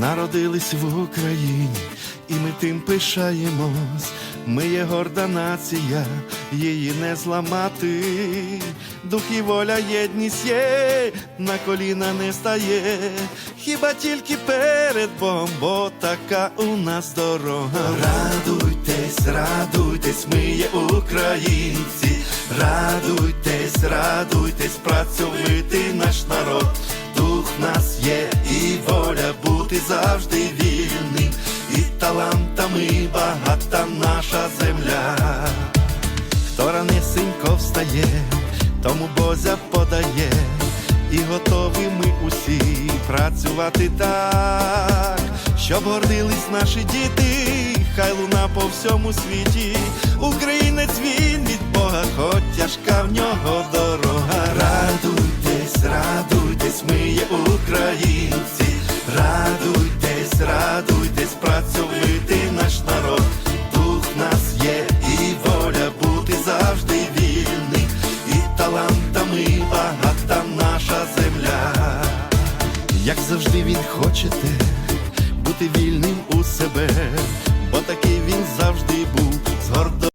Народились в Україні, і ми тим пишаємось. Ми є горда нація, її не зламати. Дух і воля, єдність є, на коліна не стає. Хіба тільки перед Богом, бо така у нас дорога. Радуйтесь, радуйтесь, ми є українці. Радуйтесь, радуйтесь, працьовитий наш завжди вільним, і талантами багата наша земля. Хто ранесенько встає, тому Бозя подає, і готові ми усі працювати так, щоб гордились наші діти, хай луна по всьому світі. Українець він від Бога, хоч тяжка в нього дорога. Радуйтесь, радуйтесь, ми є українці, працьовитий наш народ, дух нас є, і воля бути завжди вільний, і талантами багата наша земля. Як завжди він хочете бути вільним у себе, бо такий він завжди був з гордо.